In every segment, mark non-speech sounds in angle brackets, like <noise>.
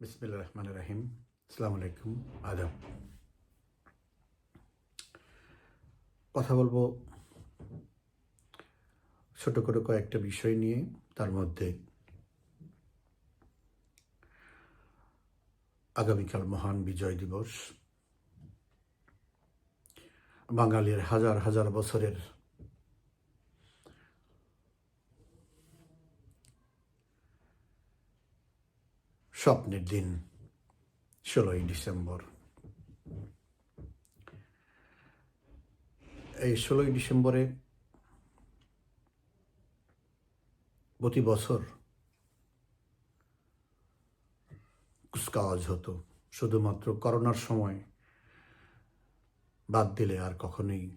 বিসমিল্লা রহমান রাহিম আসসালামু আলাইকুম আদাব কথা বলব ছোট করে কয়েকটা বিষয় নিয়ে, তার মধ্যে আগামীকাল মহান বিজয় দিবস। বাঙালির হাজার হাজার বছরের স্বপ্নের দিন, ষোলোই ডিসেম্বর। এই ষোলোই ডিসেম্বরে প্রতি বছর কুচকাওয়াজ হতো। শুধুমাত্র করোনার সময় বাদ দিলে আর কখনোই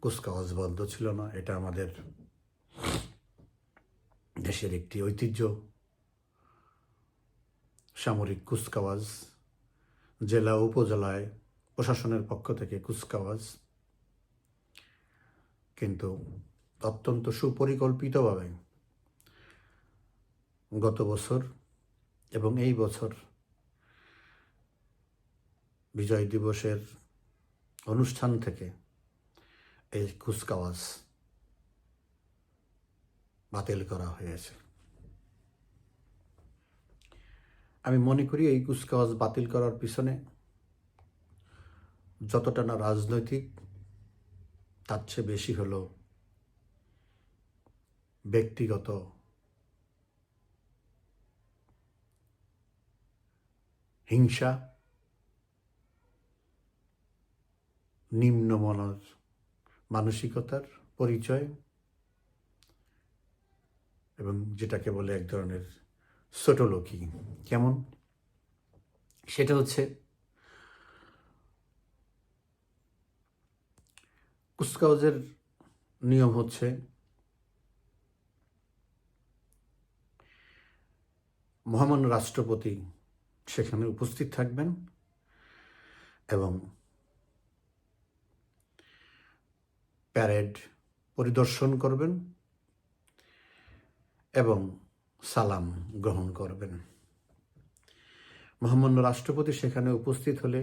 কুচকাওয়াজ বন্ধ ছিল না। এটা আমাদের দেশের একটি ঐতিহ্য। সামরিক কুচকাওয়াজ, জেলা উপজেলায় প্রশাসনের পক্ষ থেকে কুচকাওয়াজ। কিন্তু অত্যন্ত সুপরিকল্পিতভাবে গত বছর এবং এই বছর বিজয় দিবসের অনুষ্ঠান থেকে এই কুচকাওয়াজ বাতিল করা হয়েছে। আমি মনে করি এই কুচকাওয়াজ বাতিল করার পিছনে যতটা না রাজনৈতিক, তার চেয়ে বেশি হলো ব্যক্তিগত হিংসা নিম্নমানের মানসিকতার পরিচয় এবং যেটাকে বলে এক ধরনের ছোট লোকই কেমন? সেটা হচ্ছে কুচকাওয়াজের নিয়ম হচ্ছে মহামান্য রাষ্ট্রপতি সেখানে উপস্থিত থাকবেন এবং প্যারেড পরিদর্শন করবেন এবং সালাম গ্রহণ করবেন। মহামান্য রাষ্ট্রপতি সেখানে উপস্থিত হলে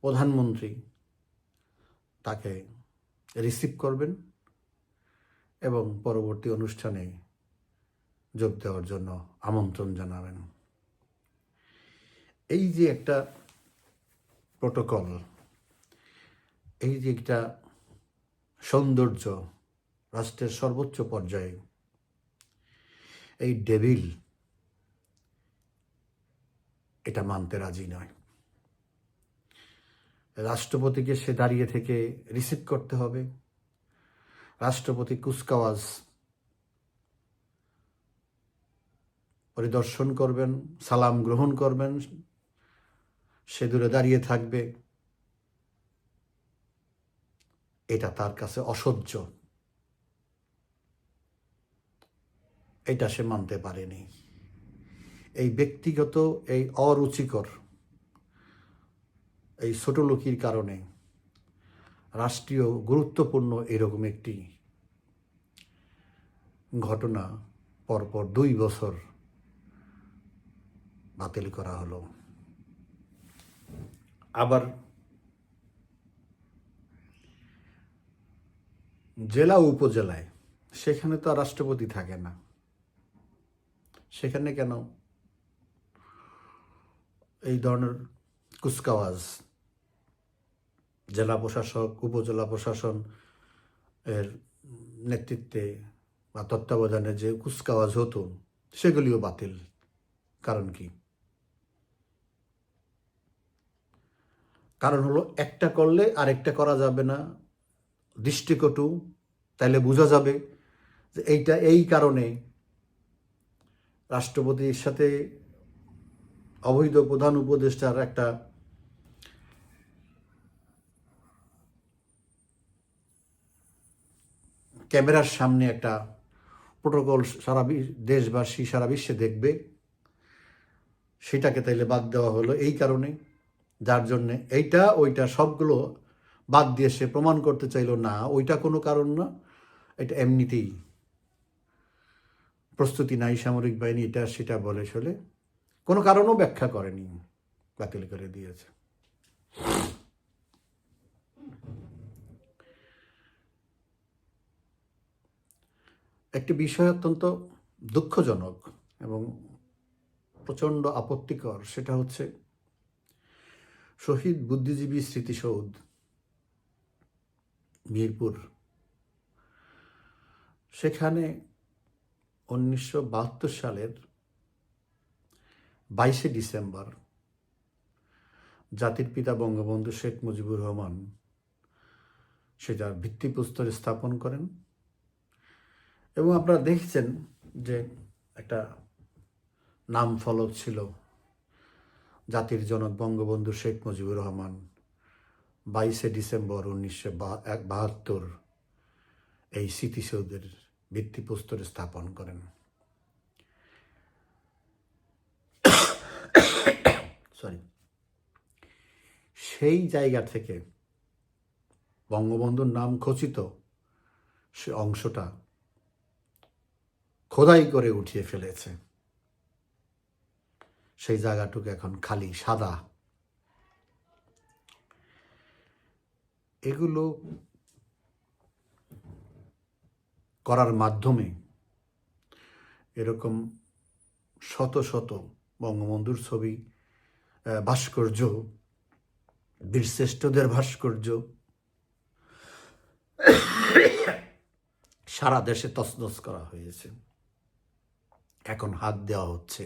প্রধানমন্ত্রী তাকে রিসিভ করবেন এবং পরবর্তী অনুষ্ঠানে যোগ দেওয়ার জন্য আমন্ত্রণ জানাবেন। এই যে একটা প্রোটোকল, এই যে একটা সৌন্দর্য, রাষ্ট্রের সর্বোচ্চ পর্যায়ে এই ডেভিল এটা মানতে রাজি নয়। রাষ্ট্রপতিকে সে দাঁড়িয়ে থেকে রিসিভ করতে হবে। রাষ্ট্রপতি কুচকাওয়াজ, পরিদর্শন করবেন, সালাম গ্রহণ করবেন, সে দূরে দাঁড়িয়ে থাকবে। এটা তার কাছে অসহ্য। এটা সে মানতে পারেনি। এই ব্যক্তিগত, এই অরুচিকর, এই ছোট লোকির কারণে রাষ্ট্রীয় গুরুত্বপূর্ণ এরকম একটি ঘটনা পরপর দুই বছর বাতিল করা হলো। আবার জেলা উপজেলায়, সেখানে তো রাষ্ট্রপতি থাকে না। সেখানে কেন এই ধরনের কুচকাওয়াজ? জেলা প্রশাসক, উপজেলা প্রশাসন এর নেতৃত্বে বা তত্ত্বাবধানে যে কুচকাওয়াজ হতো, সেগুলিও বাতিল। কারণ কি? কারণ হলো একটা করলে আরেকটা করা যাবে না। দৃষ্টিকটু, তাইলে বোঝা যাবে যে এইটা এই কারণে রাষ্ট্রপতির সাথে অবৈধ প্রধান উপদেষ্টার একটা ক্যামেরার সামনে একটা প্রোটোকল সারা দেশবাসী, সারা বিশ্বে দেখবে। সেটাকে তাইলে বাদ দেওয়া হলো এই কারণে। যার জন্যে এইটা, ওইটা সবগুলো বাদ দিয়ে সে প্রমাণ করতে চাইলো, না, ওইটা কোনো কারণ না। এটা এমনিতেই প্রস্তুতি নাই সামরিক বাহিনী, এটা সেটা বলে চলে। কোনো কারণও ব্যাখ্যা করেনি, বাতিল করে দিয়েছে। একটি বিষয় অত্যন্ত দুঃখজনক এবং প্রচণ্ড আপত্তিকর, সেটা হচ্ছে শহীদ বুদ্ধিজীবী স্মৃতিসৌধ, মিরপুর। সেখানে উনিশশো বাহাত্তর সালের বাইশে ডিসেম্বর জাতির পিতা বঙ্গবন্ধু শেখ মুজিবুর রহমান সেটার ভিত্তিপ্রস্তর স্থাপন করেন। এবং আপনারা দেখছেন যে একটা নাম ফলক ছিল জাতির জনক বঙ্গবন্ধু শেখ মুজিবুর রহমান বাইশে ডিসেম্বর উনিশশো বাহাত্তর এই স্মৃতিসৌধের ভিত্তিপ্রস্তর স্থাপন করেন। সরি সেই জায়গা থেকে বঙ্গবন্ধুর নাম খচিত সে অংশটা খোদাই করে উঠিয়ে ফেলেছে। সেই জায়গাটুকু এখন খালি, সাদা। এগুলো করার মাধ্যমে এরকম শত শত বঙ্গবন্ধুর ছবি ভাস্কর্য, বীরশ্রেষ্ঠদের ভাস্কর্য, সারা দেশে তসনস করা হয়েছে। এখন হাত দেওয়া হচ্ছে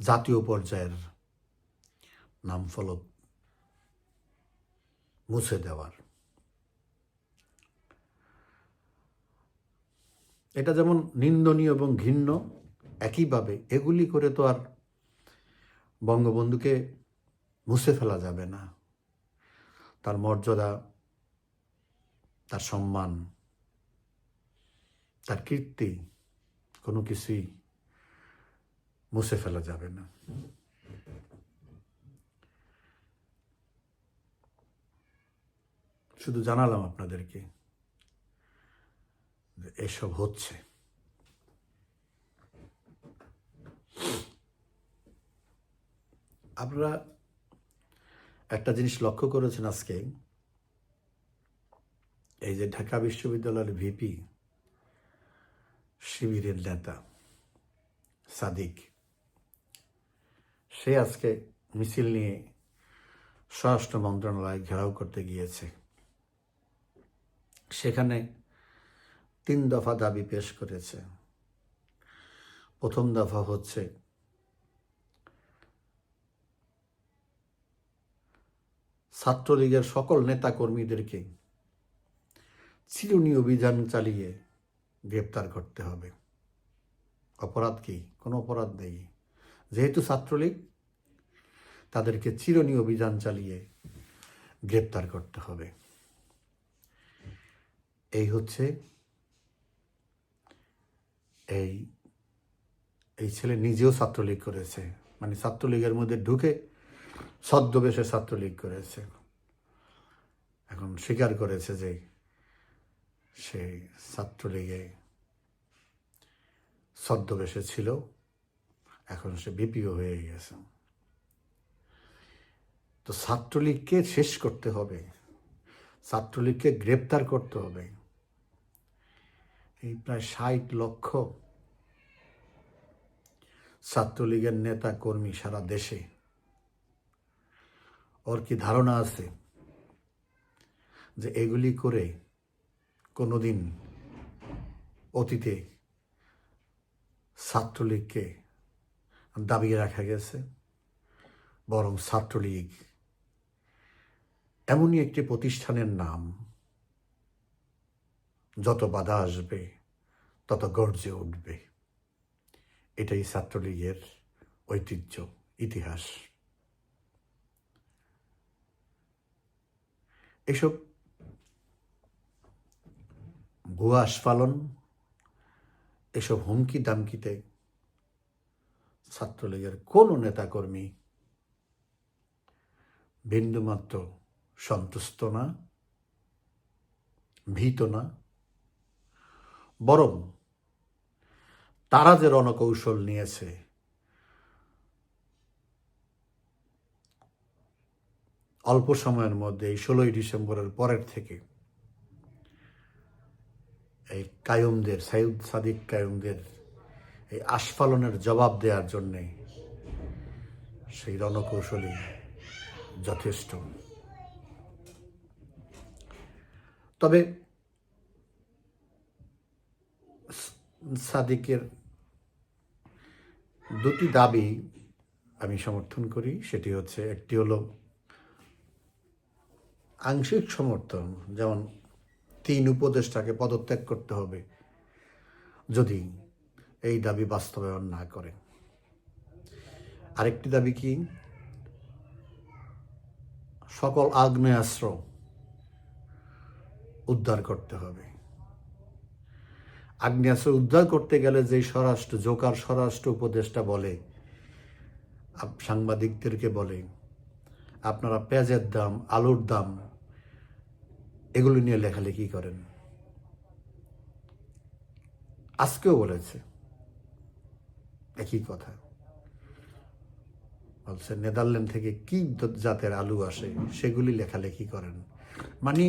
জাতীয় পর্যায়ের নাম ফলক মুছে দেওয়ার। এটা যেমন নিন্দনীয় এবং ঘৃণ্য, একইভাবে এগুলি করে তো আর বঙ্গবন্ধুকে মুছে ফেলা যাবে না। তার মর্যাদা, তার সম্মান, তার কীর্তি কোনো কিছুই মুছে ফেলা যাবে না। শুধু জানালাম আপনাদেরকে। এসব হচ্ছে। আমরা একটা জিনিস লক্ষ্য করেছেন আজকে? এই যে ঢাকা বিশ্ববিদ্যালয়ের ভিপি শিবিরের নেতা সাদিক, সে আজকে মিছিল নিয়ে স্বরাষ্ট্র মন্ত্রণালয় ঘেরাও করতে গিয়েছে। সেখানে তিন দফা দাবি পেশ করেছে। প্রথম দফা হচ্ছে, ছাত্রলীগের সকল নেতা কর্মীদেরকে চিরুনি অভিযান চালিয়ে গ্রেপ্তার করতে হবে। অপরাধ কি? কোনো অপরাধ নেই। যেহেতু ছাত্রলীগ, তাদেরকে চিরনি অভিযান চালিয়ে গ্রেপ্তার করতে হবে। এই হচ্ছে এই এই ছেলে নিজেও ছাত্রলীগ করেছে। মানে ছাত্রলীগের মধ্যে ঢুকে ছদ্মবেশে ছাত্রলীগ করেছে। এখন স্বীকার করেছে যে সে ছাত্রলীগে ছদ্মবেশে ছিল। এখন সে বিপিও হয়ে গেছে। তো ছাত্রলীগকে শেষ করতে হবে। ছাত্রলীগকে গ্রেপ্তার করতে হবে। এই প্রায় ষাট লক্ষ ছাত্রলীগের নেতা কর্মী সারা দেশে। ওর কি ধারণা আছে যে এগুলি করে কোনোদিন অতীতে ছাত্রলীগকে দাবিয়ে রাখা গেছে, বরং ছাত্রলীগ এমনই একটি প্রতিষ্ঠানের নাম, যত বাধা আসবে তত গর্জে উঠবে। এটাই ছাত্রলীগের ঐতিহ্য, ইতিহাস। এসব ভুয়া আস্ফালন, এসব হুমকি দামকিতে ছাত্রলীগের কোনো নেতাকর্মী বিন্দুমাত্র সন্তুষ্ট না, ভীত না, বরং তারা যে রণকৌশল নিয়েছে। অল্প সময়ের মধ্যে, এই ষোলোই ডিসেম্বরের পরের থেকে, এই কায়ুমদের সাইদ সাদিক কায়ুমদের, এই আস্ফালনের জবাব দেওয়ার জন্যে সেই রণকৌশলী যথেষ্ট। তবে সাদিকের দুটি দাবি আমি সমর্থন করি। সেটি হচ্ছে, একটি হলো আংশিক সমর্থন, যেমন তিন উপদেষ্টাকে পদত্যাগ করতে হবে যদি এই দাবি বাস্তবায়ন না করে আরেকটি দাবি কি? সকল আগ্নেয়াস্ত্র উদ্ধার করতে হবে। আগ্নেয়াস্ত্র উদ্ধার করতে গেলে যে স্বরাষ্ট্র, জোকার স্বরাষ্ট্র উপদেষ্টা বলে সাংবাদিকদেরকে বলে, আপনারা পেঁয়াজের দাম, আলুর দাম, এগুলো নিয়ে লেখালেখি করেন। আজকেও বলেছে। একই কথা। বলছে, নেদারল্যান্ড থেকে কি জাতের আলু আসে সেগুলি লেখালেখি করেন। মানে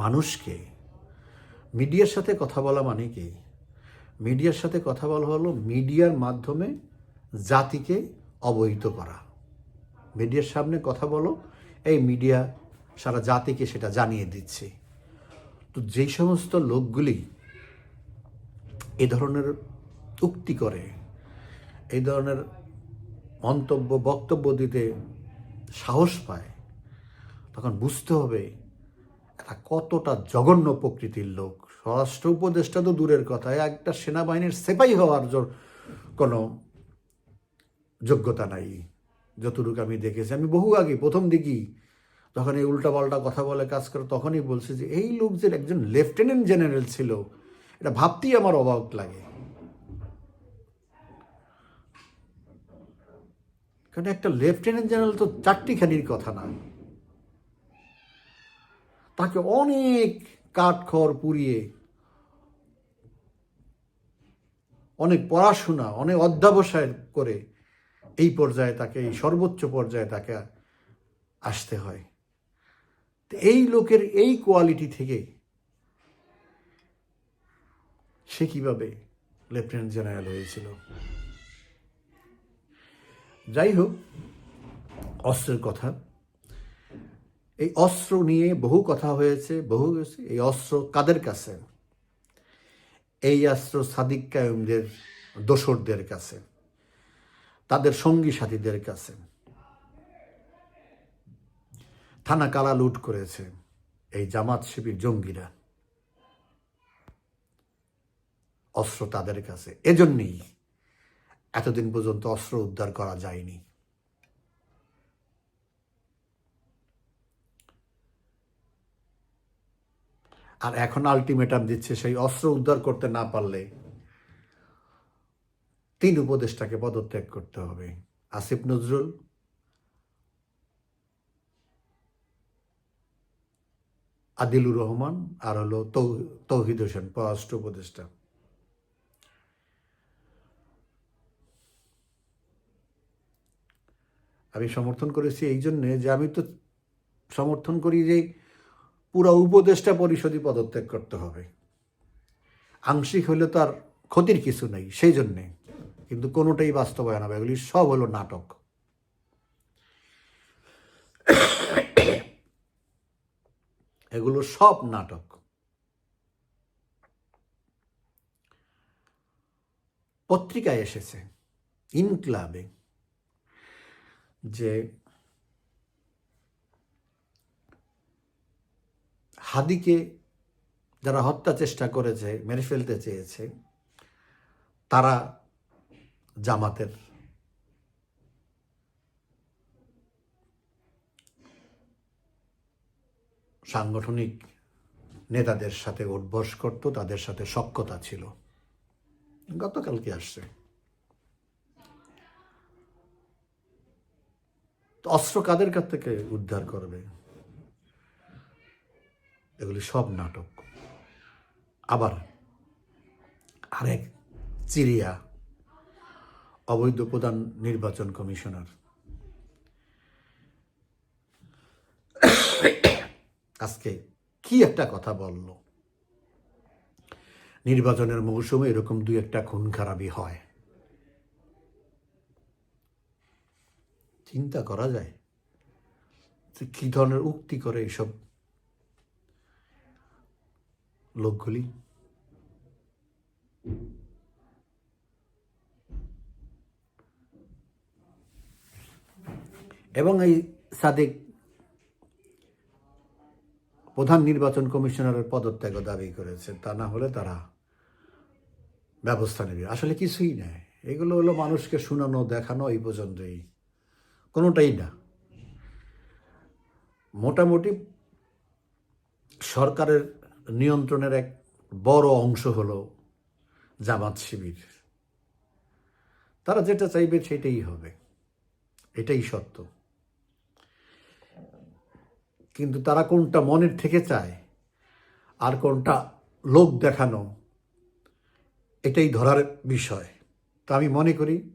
মানুষকে মিডিয়ার সাথে কথা বলা মানে কি? মিডিয়ার সাথে কথা বলা হলো মিডিয়ার মাধ্যমে জাতিকে অবহিত করা। মিডিয়ার সামনে কথা বলো, এই মিডিয়া সারা জাতিকে সেটা জানিয়ে দিচ্ছে। তো যেই সমস্ত লোকগুলি এ ধরনের উক্তি করে, এই ধরনের মন্তব্য, বক্তব্য দিতে সাহস পায়, তখন বুঝতে হবে এরা কতটা জঘন্য প্রকৃতির লোক। স্বরাষ্ট্র উপদেষ্টা তো দূরের কথা, একটা সেনাবাহিনীর সেপাই হওয়ার জোর কোনো যোগ্যতা নাই। যতটুকু আমি দেখেছি, আমি বহু আগে প্রথম দিকেই যখন এই উল্টাপাল্টা কথা বলে কাজ করে তখনই বলছে যে এই লোক যে একজন লেফটেন্যান্ট জেনারেল ছিল, এটা ভাবতেই আমার অবাক লাগে। কারণ একটা লেফটেন্যান্ট জেনারেল তো চারটিখানির কথা না। তাকে অনেক কাঠখড় পুড়িয়ে, অনেক পড়াশোনা, অনেক অধ্যাবসায় করে এই পর্যায়ে তাকে, এই সর্বোচ্চ পর্যায়ে তাকে আসতে হয়। এই লোকের এই কোয়ালিটি থেকে সে কীভাবে লেফটেন্যান্ট জেনারেল হয়েছিল? যাই হোক, অস্ত্রের কথা। এই অস্ত্র নিয়ে বহু কথা হয়েছে, বহু এই অস্ত্র কাদের কাছে? এই অস্ত্র সাদিক কায়ুমদের দোসরদের কাছে, তাদের সঙ্গী সাথীদের কাছে। থানা কালা লুট করেছে? এই জামাত শিবির জঙ্গিরা। অস্ত্র তাদের কাছে। এজন্যই এতদিন পর্যন্ত অস্ত্র উদ্ধার করা যায়নি। আর এখন আলটিমেটাম দিচ্ছে সেই অস্ত্র উদ্ধার করতে না পারলে তিন উপদেষ্টাকে পদত্যাগ করতে হবে। আসিফ নজরুল, আদিলুর রহমান আর হলো তৌহিদ হোসেন, পররাষ্ট্র উপদেষ্টা। আমি সমর্থন করেছি এই জন্যে যে আমি তো সমর্থন করি যে পুরো উপদেষ্টা পরিষদই পদত্যাগ করতে হবে। আংশিক হলে তো আর ক্ষতির কিছু নেই, সেই জন্যে। কিন্তু কোনোটাই বাস্তবায়ন হবে এগুলি সব হলো নাটক। এগুলো সব নাটক। পত্রিকায় এসেছে, ইনক্লাবে, যে হাদিকে যারা হত্যা চেষ্টা করেছে, মেরে ফেলতে চেয়েছে, তারা জামাতের। সাংগঠনিক নেতাদের সাথে উদ্বস করত, তাদের সাথে সক্ষতা ছিল। গতকালকে আসছে। অস্ত্র কাদের কাছ থেকে উদ্ধার করবে? এগুলি সব নাটক। আবার আরেক চিরিয়া অবৈধ প্রধান নির্বাচন কমিশনার। আজকে কি একটা কথা বলল? নির্বাচনের মৌসুমে এরকম দুই একটা খুন খারাপি হয়। চিন্তা করা যায় কি ধরনের উক্তি করে এইসব লোকগুলি। এবং এই সাদেক প্রধান নির্বাচন কমিশনারের পদত্যাগ দাবি করেছে। তা না হলে তারা ব্যবস্থা নেবে। আসলে কিছুই নেই। এগুলো হলো মানুষকে শোনানো, দেখানো এই পর্যন্তই। কোনোটাই না। মোটামুটি সরকারের নিয়ন্ত্রণের এক বড় অংশ হলো জামাত শিবির। তারা যেটা চাইবে সেটাই হবে। এটাই সত্য। কিন্তু তারা কোনটা মনের থেকে চায় আর কোনটা লোক দেখানো, এটাই ধরার বিষয়। তা আমি মনে করি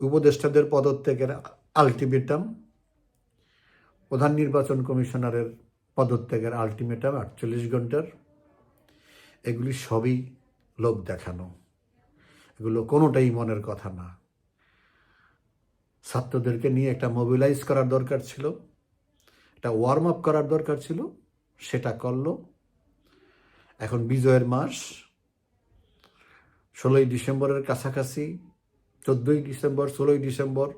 উপদেষ্টাদের পদত্যাগের আলটিমেটাম প্রধান নির্বাচন কমিশনারের পদত্যাগের আলটিমেটাম আটচল্লিশ ঘণ্টার। এগুলি সবই লোক দেখানো। এগুলো কোনোটাই মনের কথা না। ছাত্রদেরকে নিয়ে একটা মোবিলাইজ করার দরকার ছিল। একটা ওয়ার্ম আপ করার দরকার ছিল। সেটা করল। এখন বিজয়ের মাস। ষোলোই ডিসেম্বরের কাছাকাছি, চোদ্দই ডিসেম্বর, ষোলোই ডিসেম্বর।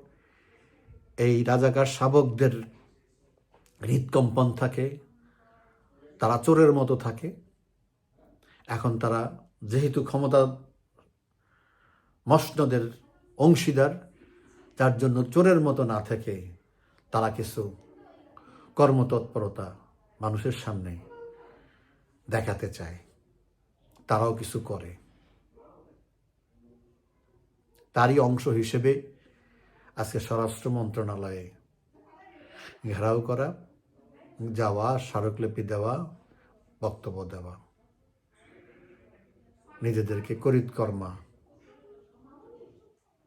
এই রাজাকার শাবকদের হৃদকম্পন থাকে, তারা চোরের মতো থাকে। এখন তারা যেহেতু ক্ষমতা মসনদের অংশীদার, যার জন্য চোরের মতো না থেকে, তারা কিছু কর্মতৎপরতা মানুষের সামনে দেখাতে চায়। তারাও কিছু করে। তারই অংশ হিসেবে আজকে স্বরাষ্ট্র মন্ত্রণালয়ে ঘেরাও করা যাওয়া, স্মারকলিপি দেওয়া, বক্তব্য দেওয়া। নিজেদেরকে করিতকর্মা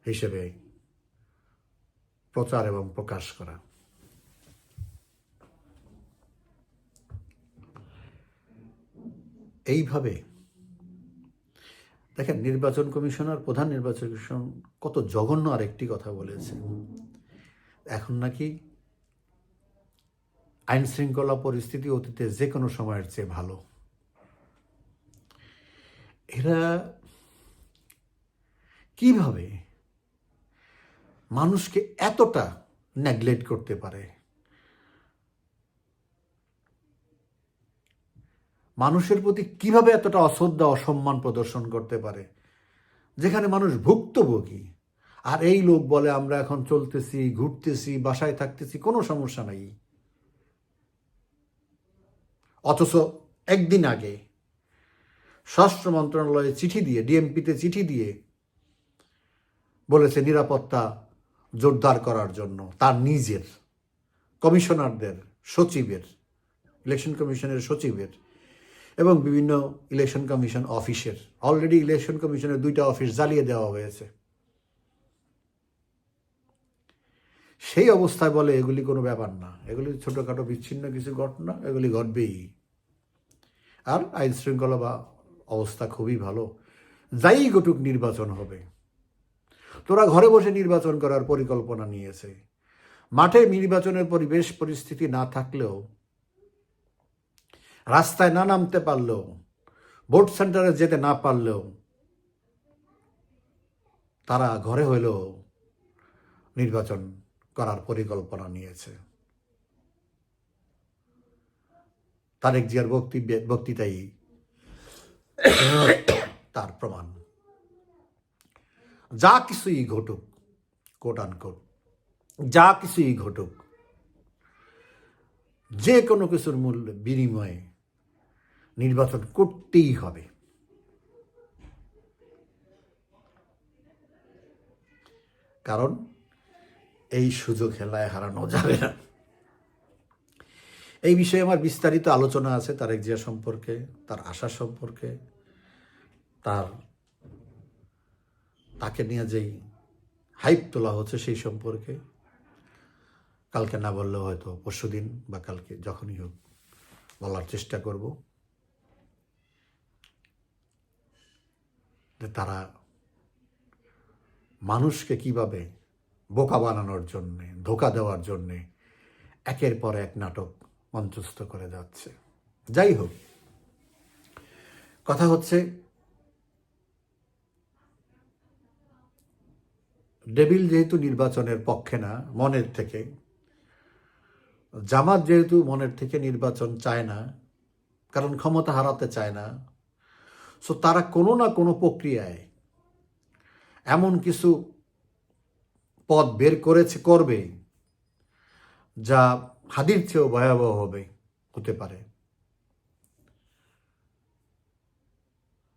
হিসেবে প্রচার এবং প্রকাশ করা। এইভাবে দেখেন, নির্বাচন কমিশনার, প্রধান নির্বাচন কমিশন কত জঘন্য আরেকটি কথা বলেছে। এখন নাকি আইন শৃঙ্খলা পরিস্থিতি অতীতে যে কোনো সময়ের চেয়ে ভালো। এরা কীভাবে মানুষকে এতটা নেগলেক্ট করতে পারে? মানুষের প্রতি কীভাবে এতটা অশ্রদ্ধা, অসম্মান প্রদর্শন করতে পারে? যেখানে মানুষ ভুক্তভোগী। আর এই লোক বলে, আমরা এখন চলতেছি, ঘুরতেছি, বাসায় থাকতেছি, কোনো সমস্যা নাই। অথচ একদিন আগে স্বরাষ্ট্র মন্ত্রণালয়ে চিঠি দিয়ে, ডিএমপিতে চিঠি দিয়ে বলেছে নিরাপত্তা জোরদার করার জন্য তার নিজের কমিশনারদের, সচিবের, ইলেকশন কমিশনের সচিবের এবং বিভিন্ন ইলেকশন কমিশন অফিসের, অলরেডি ইলেকশন কমিশনের দুইটা অফিস জ্বালিয়ে দেওয়া হয়েছে। সেই অবস্থায় বলে, এগুলি কোনো ব্যাপার না। এগুলি ছোটোখাটো বিচ্ছিন্ন কিছু ঘটনা, এগুলি ঘটবেই। আর আইন শৃঙ্খলা বা অবস্থা খুবই ভালো। যাই ঘটুক, নির্বাচন হবে। তোরা ঘরে বসে নির্বাচন করার পরিকল্পনা নিয়েছে। মাঠে নির্বাচনের পরিবেশ, পরিস্থিতি না থাকলেও, রাস্তায় না নামতে পারলেও, ভোট সেন্টারে যেতে না পারলেও, তারা ঘরে হইলেও নির্বাচন করার পরিকল্পনা নিয়েছে। তারেক জিয়ার বক্তব্য বক্তৃতাই <coughs> তার প্রমাণ। যা কিছুই ঘটুক কোট আনকোট যা কিছুই ঘটুক, যে কোনো কিছুর মূল্য বিনিময়ে নির্বাচন করতেই হবে। কারণ এই সুযোগ হেলায় হারানো যাবে না। এই বিষয়ে আমার বিস্তারিত আলোচনা আছে তারেক জিয়া সম্পর্কে, তার আশা সম্পর্কে, তার, তাকে নিয়ে যেই হাইপ তোলা হচ্ছে সেই সম্পর্কে। কালকে না বললেও হয়তো পরশুদিন বা কালকে যখনই হোক বলার চেষ্টা করব। যে তারা মানুষকে কীভাবে বোকা বানানোর জন্যে, ধোকা দেওয়ার জন্যে একের পর এক নাটক মঞ্চস্থ করে যাচ্ছে। যাই হোক, কথা হচ্ছে ডেভিল যেহেতু নির্বাচনের পক্ষে না, মনের থেকে, জামাত যেহেতু মনের থেকে নির্বাচন চায় না, কারণ ক্ষমতা হারাতে চায় না, সো তারা কোনো না কোনো প্রক্রিয়ায় এমন কিছু পথ বের করেছে, করবে, যা হাদির চেয়েও ভয়াবহ হবে, হতে পারে।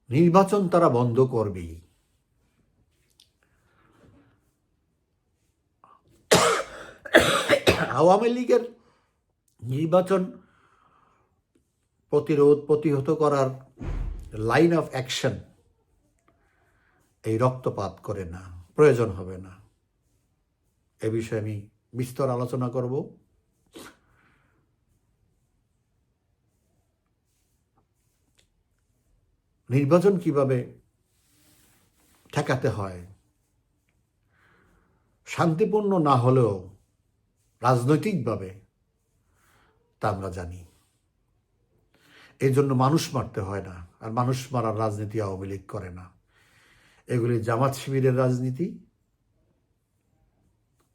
নির্বাচন তারা বন্ধ করবেই। আওয়ামী লীগের নির্বাচন প্রতিরোধ প্রতিহত করার লাইন অফ অ্যাকশন এই রক্তপাত করে না, প্রয়োজন হবে না। এ বিষয়ে আমি বিস্তর আলোচনা করব। নির্বাচন কীভাবে ঠেকাতে হয়? শান্তিপূর্ণ না হলেও রাজনৈতিকভাবে তা আমরা জানি। এই জন্য মানুষ মারতে হয় না আর মানুষ মারার রাজনীতি আওয়ামী লীগ করে না। এগুলি জামাত শিবিরের রাজনীতি।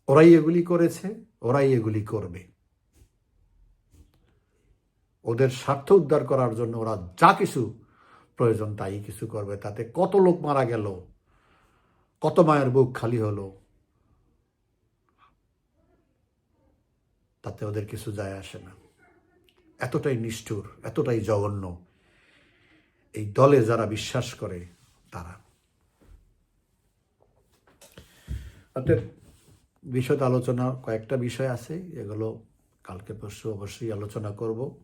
ওরাই এগুলি করেছে, ওরাই এগুলি করবে। ওদের স্বার্থ উদ্ধার করার জন্য ওরা যা কিছু প্রয়োজন তাই কিছু করবে। তাতে কত লোক মারা গেল, কত মায়ের বুক খালি হলো, তাতে ওদের কিছু যায় আসে না। এতটাই নিষ্ঠুর, এতটাই জঘন্য। এই দলে যারা বিশ্বাস করে, তারা। অতএব বিশদ আলোচনা, কয়েকটা বিষয় আছে, এগুলো কালকে পরশু অবশ্যই আলোচনা করব।